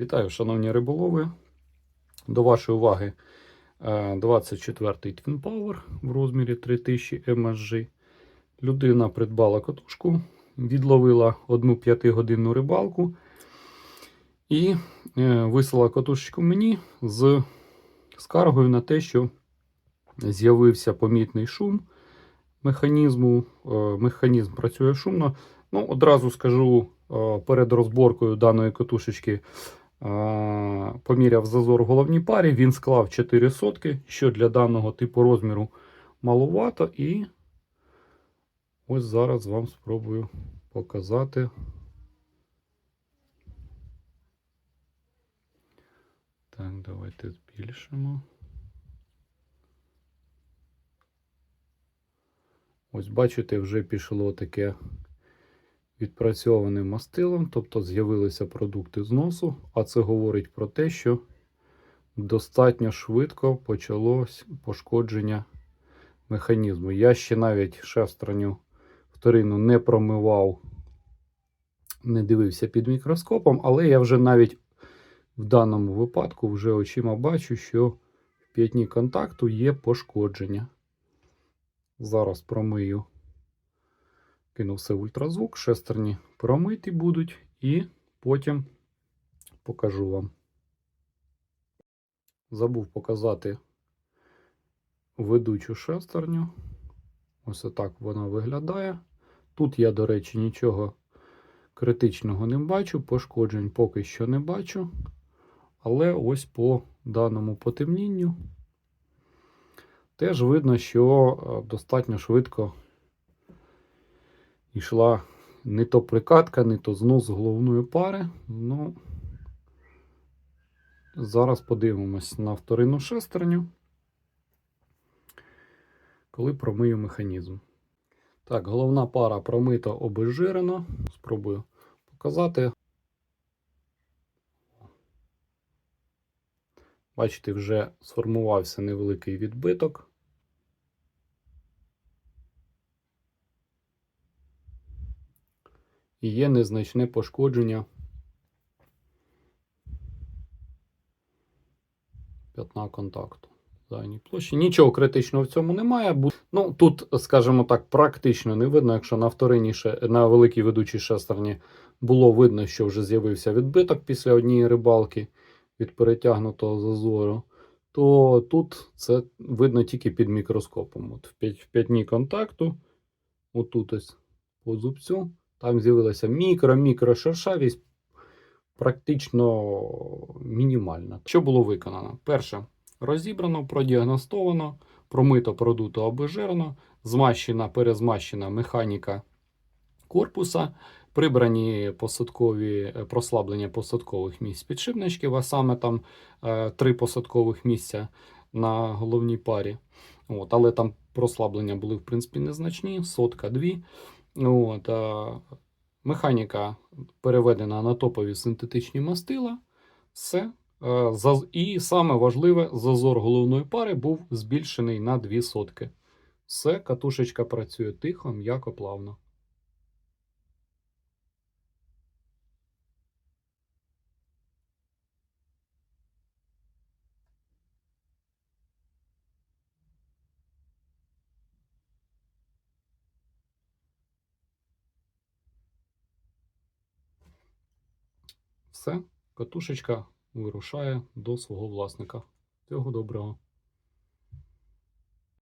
Вітаю, шановні риболови. До вашої уваги е, 24-й Twin Power в розмірі 3000 MSG. Людина придбала катушку, відловила одну 5-годинну рибалку і е, вислала катушечку мені з скаргою на те, що з'явився помітний шум механізму. Е, Механізм працює шумно. Ну, одразу скажу е, перед розборкою даної катушечки. Поміряв зазор в головній парі, він склав 4 сотки, що для даного типу розміру маловато. І ось зараз вам спробую показати. Так, давайте збільшимо. Ось бачите, вже пішло таке відпрацьованим мастилом, тобто з'явилися продукти зносу, а це говорить про те, що достатньо швидко почалось пошкодження механізму. Я ще навіть шестерню вторинну не промивав, не дивився під мікроскопом, але я вже навіть в даному випадку вже очима бачу, що в п'ятні контакту є пошкодження. Зараз промию. Кину все ультразвук, шестерні промиті будуть, і потім покажу вам. Забув показати ведучу шестерню. Ось отак вона виглядає. Тут я, до речі, нічого критичного не бачу, пошкоджень поки що не бачу. Але ось по даному потемнінню теж видно, що е, достатньо швидко йшла не то прикатка, не то знос головної пари. Ну, зараз подивимось на вторинну шестерню, коли промию механізм. Так, головна пара промита обезжирена. Спробую показати. Бачите, вже сформувався невеликий відбиток. І є незначне пошкодження п'ятна контакту. в Даній площі. Нічого критичного в цьому немає. Ну, тут, скажімо так, практично не видно, якщо на вторинній ше- на великій ведучій шестерні було видно, що вже з'явився відбиток після однієї рибалки від перетягнутого зазору, то тут це видно тільки під мікроскопом. От в п'ятні контакту, отут ось по зубцю, там з'явилася мікро-мікро шершавість, практично мінімальна. Що було виконано? Перше, розібрано, продіагностовано, промито, продуто, обезжирено, змащена, перезмащена механіка корпуса, прибрані посадкові е, прослаблення посадкових місць підшипничків, а саме там е, три посадкових місця на головній парі. От, але там прослаблення були, в принципі, незначні, сотка дві. От, а, механіка переведена на топові синтетичні мастила. Все. І саме важливе, зазор головної пари був збільшений на 2 сотки. Все, катушечка працює тихо, м'яко, плавно. Все, катушечка вирушає до свого власника. Всього доброго.